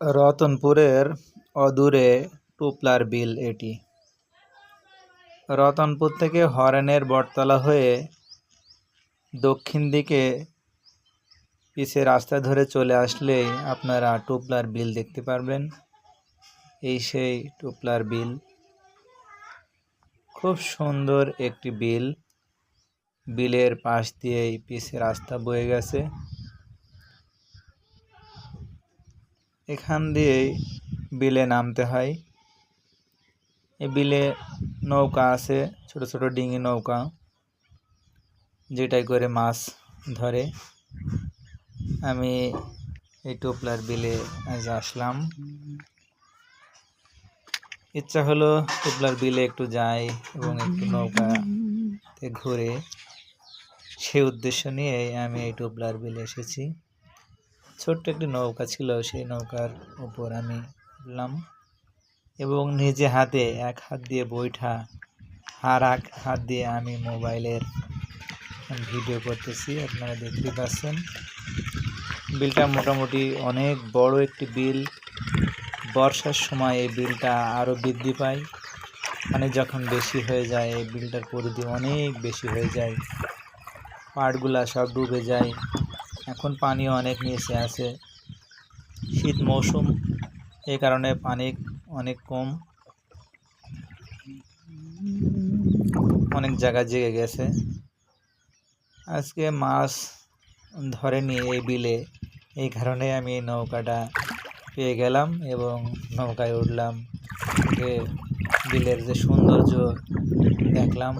রতনপুরের অদূরে টুপলার বিল এটি। রতনপুর থেকে হরেনের বটতলা হয়ে দক্ষিণ দিকে পিছে রাস্তা ধরে চলে আসলেই আপনারা টুপলার বিল দেখতে পারবেন। এই সেই টুপলার বিল। খুব সুন্দর একটি বিল। বিলের পাশ দিয়েই পিছে রাস্তা বয়ে গেছে। এখান দিয়েই বিলে নামতে হয়। এই বিলে নৌকা আছে, ছোট ছোট ডিঙি নৌকা, যেটাই করে মাছ ধরে। আমি এই টোপলার বিলে আজ আসলাম। ইচ্ছা হলো টোপলার বিলে একটু যাই এবং একটু নৌকাতে ঘুরে। সে উদ্দেশ্য নিয়ে আমি এই টোপলার বিলে এসেছি। ছোট্ট একটি নৌকা ছিল, সেই নৌকার উপর আমি উঠলাম এবং নিজে হাতে এক হাত দিয়ে বৈঠা, আর এক হাত দিয়ে আমি মোবাইলের ভিডিও করতেছি, আপনারা দেখতে পাচ্ছেন। বিলটা মোটামুটি অনেক বড় একটি বিল। বর্ষার সময় এই বিলটা আরও বৃদ্ধি পায়। মানে যখন বেশি হয়ে যায়, এই বিলটার পরিধি অনেক বেশি হয়ে যায়। পাড়গুলা সব ডুবে যায়। এখন পানিও অনেক নিচে আছে। শীত মৌসুম এই কারণে পানি অনেক কম। অনেক জায়গা জেগে গেছে। আজকে মাছ ধরেনি এই বিলে, এই কারণে আমি নৌকাটা পেয়ে গেলাম এবং নৌকায় উঠলাম। উঠে বিলের যে সৌন্দর্য দেখলাম।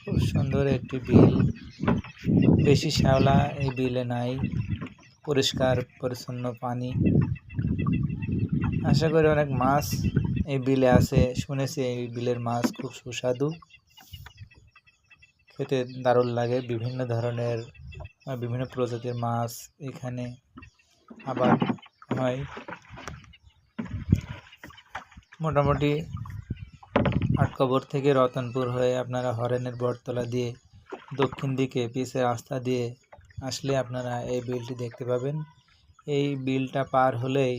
খুব সুন্দর একটি বিল। বেশি শ্যাওলা এই বিলে নাই, পরিষ্কার, পরিচ্ছন্ন পানি। আশা করি অনেক মাছ এই বিলে আছে, শুনেছি এই বিলের মাছ খুব সুস্বাদু। খেতে দারুণ লাগে, বিভিন্ন ধরনের বিভিন্ন প্রজাতির মাছ এখানে আবার হয়। মোটামুটি আটকবর থেকে রতনপুর হয়ে আপনারা হরেনের বটতলা দিয়ে দক্ষিণ দিকে পিসে রাস্তা দিয়ে আসলে আপনারা এই বিলটি দেখতে পাবেন। এই বিলটা পার হলেই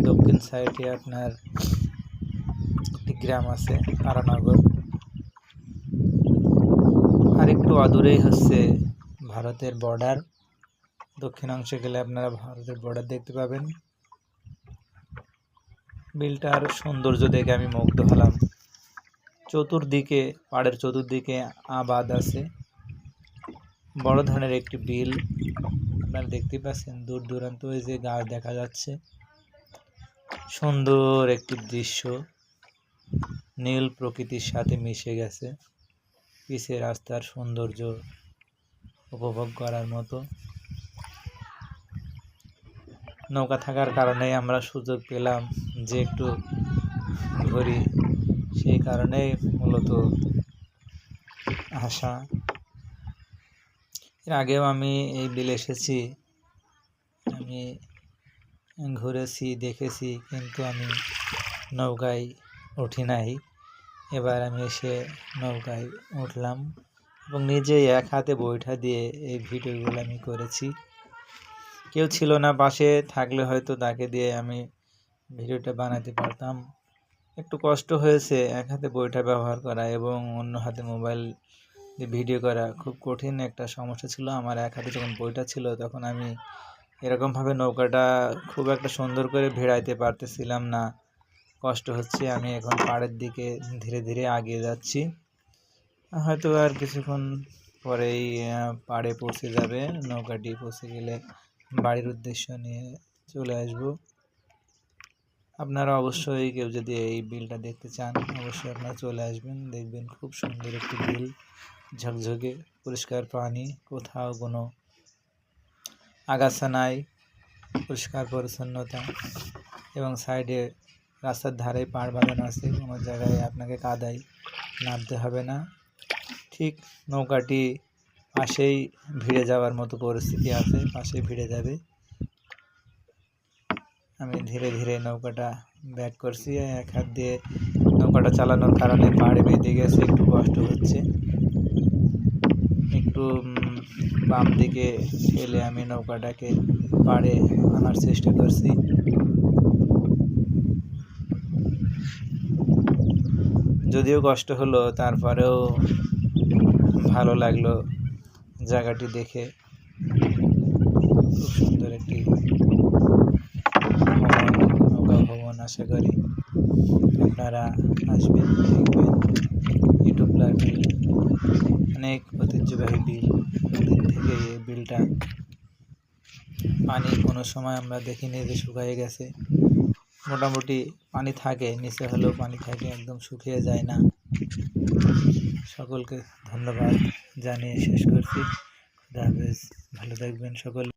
দক্ষিণ সাইডে আপনার একটি গ্রাম আছে তারানগর আর একটু অদূরেই হচ্ছে ভারতের বর্ডার। দক্ষিণাংশে গেলে আপনারা ভারতের বর্ডার দেখতে পাবেন। বিলটার সৌন্দর্য দেখে আমি মুগ্ধ হলাম। চতুর্দিকে, পাড়ের চতুর্দিকে আবাদ আছে। বড় ধরনের একটি বিল আপনারা দেখতে পাচ্ছেন। দূর দূরান্ত ওই যে গাছ দেখা যাচ্ছে। সুন্দর একটি দৃশ্য। নীল প্রকৃতির সাথে মিশে গেছে। পিছে রাস্তার সৌন্দর্য উপভোগ করার মতো। নৌকা থাকার কারণে আমরা সুযোগ পেলাম যে একটু ঘুরি। সেই কারণেই মূলত আসা। এর আগেও আমি এই বিলে এসেছি। আমি ঘুরেছি, দেখেছি, কিন্তু আমি নৌকায় উঠি নাই। এবার আমি এসে নৌকায় উঠলাম এবং নিজেই এক হাতে বৈঠা দিয়ে এই ভিডিওগুলো আমি করেছি। কেউ ছিল না পাশে, থাকলে হয়তো তাকে দিয়ে আমি ভিডিওটা বানাতে পারতাম। একটু কষ্ট হয়েছে এক হাতে বইটা ব্যবহার করা এবং অন্য হাতে মোবাইল দিয়ে ভিডিও করা খুব কঠিন একটা সমস্যা ছিল। আমার এক হাতে যখন বইটা ছিল, তখন আমি এরকমভাবে নৌকাটা খুব একটা সুন্দর করে ভেড়াইতে পারতেছিলাম না। কষ্ট হচ্ছে, আমি এখন পাড়ের দিকে ধীরে ধীরে আগিয়ে যাচ্ছি। হয়তো আর কিছুক্ষণ পরেই পাড়ে পৌঁছে যাবে। নৌকাটি পৌঁছে গেলে বাড়ির উদ্দেশ্য নিয়ে চলে আসব। আপনারা অবশ্যই কেউ যদি এই বিলটা দেখতে চান, অবশ্যই আপনারা চলে আসবেন, দেখবেন খুব সুন্দর একটি বিল, ঝকঝকে, পরিষ্কার পানি, কোথাও কোনো আগাছা নাই, পরিষ্কার, পরিচ্ছন্নতা এবং সাইডে রাস্তার ধারে পাড় বাঁধানো আছে, কোনো জায়গায় আপনাকে কাদায় নামতে হবে না। ঠিক নৌকাটি পাশেই ভিড়ে যাওয়ার মতো পরিস্থিতি আছে পাশে ভিড়ে যাবে। আমি ধীরে ধীরে নৌকাটা ব্যাক করছি, এক হাত দিয়ে নৌকাটা চালানোর কারণে পাহাড়ে বেঁধে গেছে একটু কষ্ট হচ্ছে। একটু বাম দিকে ঠেলে আমি নৌকাটাকে পাড়ে আনার চেষ্টা করছি। যদিও কষ্ট হলো, তারপরেও ভালো লাগল জায়গাটি দেখে। খুব সুন্দর একটি আশা করি আপনারা আসবেন, দেখবেন। ইউটিউবলার বিল, অনেক ঐতিহ্যবাহী বিল। দিন থেকে এই বিলটা পানি কোনো সময় আমরা দেখিনি যে শুকিয়ে গেছে। মোটামুটি পানি থাকে, নিচে হলেও পানি থাকে, একদম শুকিয়ে যায় না। সকলকে ধন্যবাদ জানিয়ে শেষ করছি। খুদা হাফেজ, ভালো থাকবেন সকল।